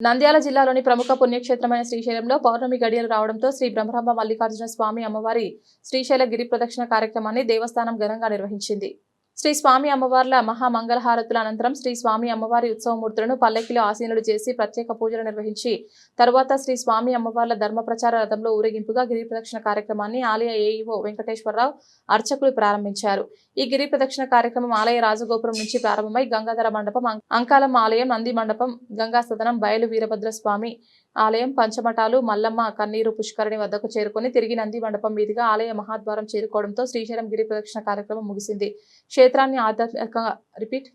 నంద్యాల జిల్లాలోని ప్రముఖ పుణ్యక్షేత్రమైన శ్రీశైలంలో పౌర్ణమి గడియలు రావడంతో శ్రీ బ్రహ్మరంభ మల్లికార్జున స్వామి అమ్మవారి శ్రీశైల గిరి ప్రదక్షిణ కార్యక్రమాన్ని దేవస్థానం ఘనంగా నిర్వహించింది. శ్రీ స్వామి అమ్మవార్ల మహామంగళహారతుల అనంతరం శ్రీ స్వామి అమ్మవారి ఉత్సవమూర్తులను పల్లకిలో ఆసీనులు చేసి ప్రత్యేక పూజలు నిర్వహించి తరువాత శ్రీ స్వామి అమ్మవార్ల ధర్మ ప్రచార రథంలో ఊరేగింపుగా గిరి ప్రదక్షిణ కార్యక్రమాన్ని ఆలయ ఏఈఓ వెంకటేశ్వరరావు అర్చకులు ప్రారంభించారు. ఈ గిరి ప్రదక్షిణ కార్యక్రమం ఆలయ రాజగోపురం నుంచి ప్రారంభమై గంగాధర మండపం అంకాలం ఆలయం నంది మండపం గంగా సదనం బయలు వీరభద్ర స్వామి ఆలయం పంచమఠాలు మల్లమ్మ కన్నీరు పుష్కరిణి వద్దకు చేరుకొని తిరిగి నంది మండపం మీదుగా ఆలయ మహాద్వారం చేరుకోవడంతో శ్రీశైలం గిరి ప్రదక్షిణ కార్యక్రమం ముగిసింది. క్షేత్రాన్ని ఆధ్యాత్మికంగా రిపీట్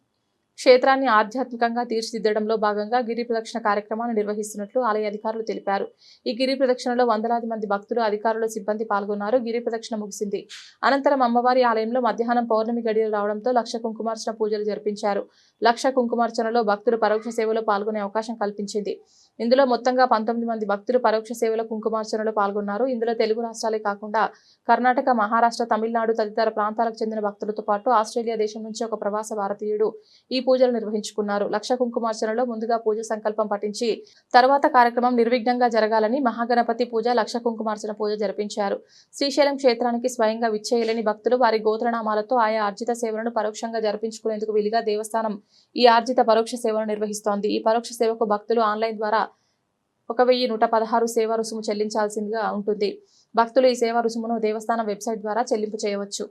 క్షేత్రాన్ని ఆధ్యాత్మికంగా తీర్చిదిద్దడంలో భాగంగా గిరి ప్రదక్షిణ కార్యక్రమాన్ని నిర్వహిస్తున్నట్లు ఆలయ అధికారులు తెలిపారు. ఈ గిరి ప్రదక్షిణలో వందలాది మంది భక్తులు అధికారులు సిబ్బంది పాల్గొన్నారు. గిరి ప్రదక్షిణ ముగిసింది. అనంతరం అమ్మవారి ఆలయంలో మధ్యాహ్నం పౌర్ణమి గడియలు రావడంతో లక్ష కుంకుమార్చన పూజలు జరిపించారు. లక్ష కుంకుమార్చనలో భక్తులు పరోక్ష సేవలో పాల్గొనే అవకాశం కల్పించింది. ఇందులో మొత్తంగా పంతొమ్మిది మంది భక్తులు పరోక్ష సేవలో కుంకుమార్చనలో పాల్గొన్నారు. ఇందులో తెలుగు రాష్ట్రాలే కాకుండా కర్ణాటక మహారాష్ట్ర తమిళనాడు తదితర ప్రాంతాలకు చెందిన భక్తులతో పాటు ఆస్ట్రేలియా దేశం నుంచి ఒక ప్రవాస భారతీయుడు ఈ పూజలు నిర్వహించుకున్నారు. లక్ష కుంకుమార్చనలో ముందుగా పూజ సంకల్పం పఠించి తర్వాత కార్యక్రమం నిర్విఘ్నంగా జరగాలని మహాగణపతి పూజ లక్ష కుంకుమార్చన పూజ జరిపించారు. శ్రీశైలం క్షేత్రానికి స్వయంగా విచ్చేయలేని భక్తులు వారి గోత్రనామాలతో ఆయా ఆర్జిత సేవలను పరోక్షంగా జరిపించుకునేందుకు వీలుగా దేవస్థానం ఈ ఆర్జిత పరోక్ష సేవను నిర్వహిస్తోంది. ఈ పరోక్ష సేవకు భక్తులు ఆన్లైన్ ద్వారా ఒక వెయ్యి నూట పదహారు సేవా రుసుము చెల్లించాల్సిందిగా ఉంటుంది. భక్తులు ఈ సేవా రుసుమును దేవస్థానం వెబ్సైట్ ద్వారా చెల్లింపు చేయవచ్చు.